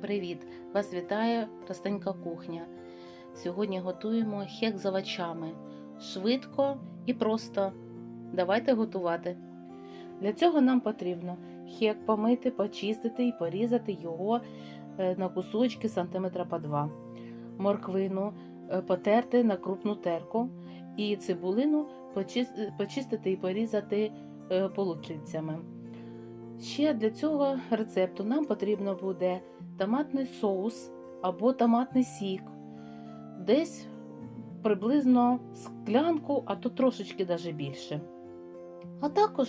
Привіт! Вас вітає Простенька кухня. Сьогодні готуємо хек з овочами. Швидко і просто. Давайте готувати. Для цього нам потрібно хек помити, почистити і порізати його е, на кусочки сантиметра по два. Морквину е, потерти на крупну терку і цибулину почистити і порізати е, полукільцями. Ще для цього рецепту нам потрібно буде томатний соус або томатний сік, десь приблизно склянку, а то трошечки даже більше. А також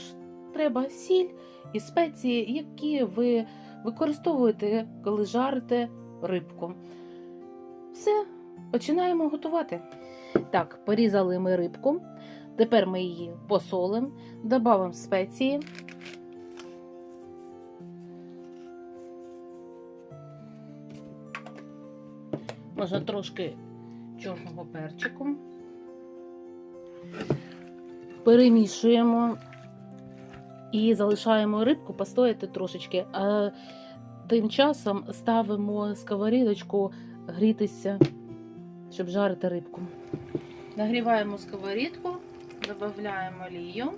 треба сіль і спеції, які ви використовуєте, коли жарите рибку. Все, починаємо готувати. Так, порізали ми рибку. Тепер ми її посолимо, додамо спеції. Можна трошки чорного перчику. Перемішуємо і залишаємо рибку постояти трошечки, а тим часом ставимо сковорідочку грітися, щоб жарити рибку. Нагріваємо сковорідку, додаємо олію.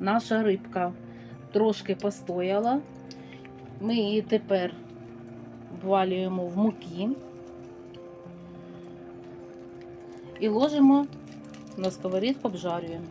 Наша рибка трошки постояла. Ми її тепер ввалюємо в муки і ложимо на сковорідку, обжарюємо.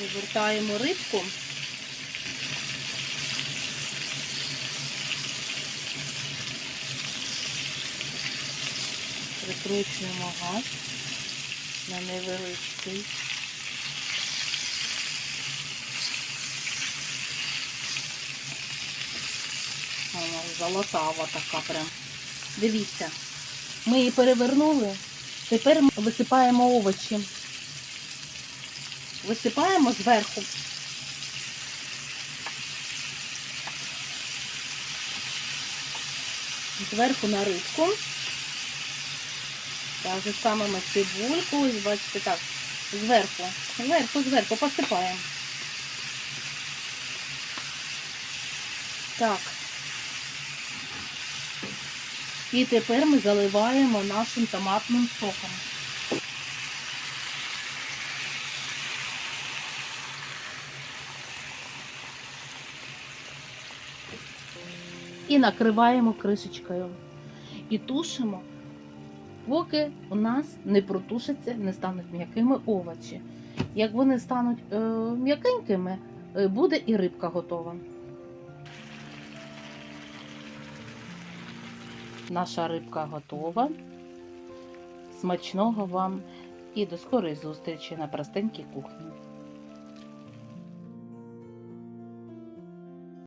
Перевертаємо рибку. Прикручуємо газ на невеличкий. Вона золотава така прям. Дивіться, ми її перевернули. Тепер висипаємо овочі висипаємо зверху. Зверху на рибку. Так же самимо цибульку, ось бачите, так, зверху, зверху, зверху посипаємо. Так. І тепер ми заливаємо нашим томатним соком. І накриваємо кришечкою. І тушимо, поки у нас не протушаться, не стануть м'якими овочі. Як вони стануть е, м'якенькими, е, буде і рибка готова. Наша рибка готова. Смачного вам і до скорої зустрічі на простенькій кухні.